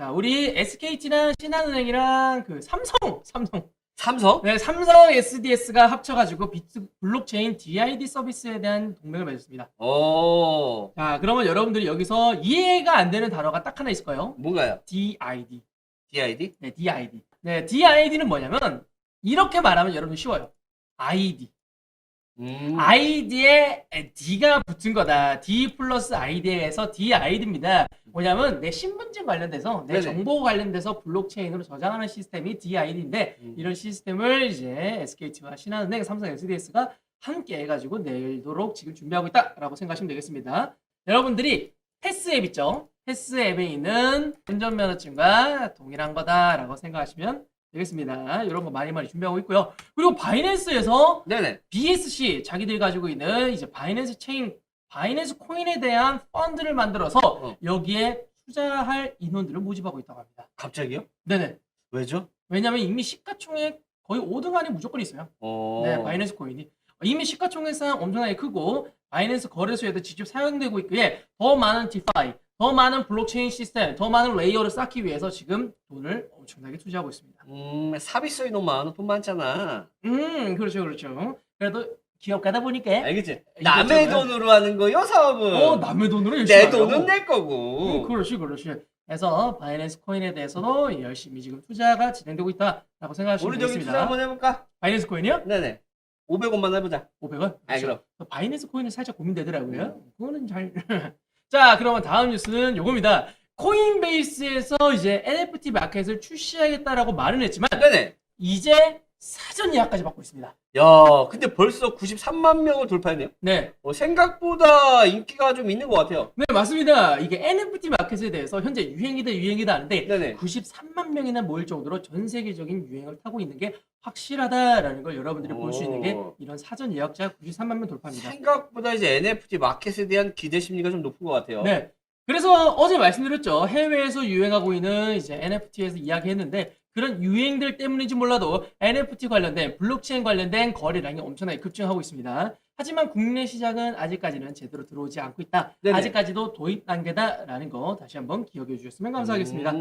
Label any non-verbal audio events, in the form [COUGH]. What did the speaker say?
자, 우리 SKT랑 신한은행이랑 그 삼성, 삼성. 삼성? 네, 삼성 SDS가 합쳐가지고 비트 블록체인 DID 서비스에 대한 동맹을 맺었습니다. 오, 자, 그러면 여러분들이 여기서 이해가 안 되는 단어가 딱 하나 있을 거예요. 뭔가요? DID. DID? 네, DID. 네, DID는 뭐냐면 이렇게 말하면 여러분 쉬워요. ID. 음. ID에 D가 붙은 거다. D 플러스 ID에서 DID입니다. 뭐냐면 내 신분증 관련돼서 내 네네. 정보 관련돼서 블록체인으로 저장하는 시스템이 DID인데 음. 이런 시스템을 이제 SKT와 신한은행, 삼성 SDS가 함께 해가지고 내도록 지금 준비하고 있다라고 생각하시면 되겠습니다. 여러분들이 패스 앱 있죠? 패스 앱에 있는 운전면허증과 동일한 거다라고 생각하시면 되겠습니다. 이런 거 많이 많이 준비하고 있고요. 그리고 바이낸스에서 네네. BSC 자기들이 가지고 있는 이제 바이낸스 체인, 바이낸스 코인에 대한 펀드를 만들어서 어. 여기에 투자할 인원들을 모집하고 있다고 합니다. 갑자기요? 네네. 왜죠? 왜냐면 이미 시가총액 거의 5등 안에 무조건 있어요. 어. 네, 바이낸스 코인이. 이미 시가총액상 엄청나게 크고 바이낸스 거래소에도 직접 사용되고 있기에 더 많은 디파이, 더 많은 블록체인 시스템, 더 많은 레이어를 쌓기 위해서 지금 돈을 엄청나게 투자하고 있습니다. 음, 사비스 이놈 많아. 돈 많잖아. 음, 그렇죠, 그렇죠. 그래도 기업 가다 보니까 알겠지? 이것저것. 남의 돈으로 하는 거요, 사업은. 어, 남의 돈으로 열심히 내 하려고. 돈은 내 음, 거고. 그렇지, 그렇지. 그래서 바이낸스 코인에 대해서도 열심히 지금 투자가 진행되고 있다라고 생각하시면 우리 저기 되겠습니다. 투자 한번 해볼까? 바이낸스 코인이요? 네네. 500원만 해보자. 500원? 아이, 그럼. 바이낸스 코인은 살짝 고민되더라고요. 그거는 잘. [LAUGHS] 자, 그러면 다음 뉴스는 요겁니다. 코인베이스에서 이제 NFT 마켓을 출시하겠다라고 말은 했지만 네네. 이제 사전 예약까지 받고 있습니다. 야, 근데 벌써 93만 명을 돌파했네요. 네, 어, 생각보다 인기가 좀 있는 것 같아요. 네 맞습니다. 이게 NFT 마켓에 대해서 현재 유행이다 유행이다 하는데 네네. 93만 명이나 모일 정도로 전 세계적인 유행을 타고 있는 게 확실하다라는 걸 여러분들이 볼 수 있는 게 오. 이런 사전 예약자 93만 명 돌파입니다. 생각보다 이제 NFT 마켓에 대한 기대 심리가 좀 높은 것 같아요. 네. 그래서 어제 말씀드렸죠. 해외에서 유행하고 있는 이제 NFT에서 이야기했는데 그런 유행들 때문인지 몰라도 NFT 관련된 블록체인 관련된 거래량이 엄청나게 급증하고 있습니다. 하지만 국내 시장은 아직까지는 제대로 들어오지 않고 있다. 네네. 아직까지도 도입 단계다라는 거 다시 한번 기억해 주셨으면 감사하겠습니다. 음.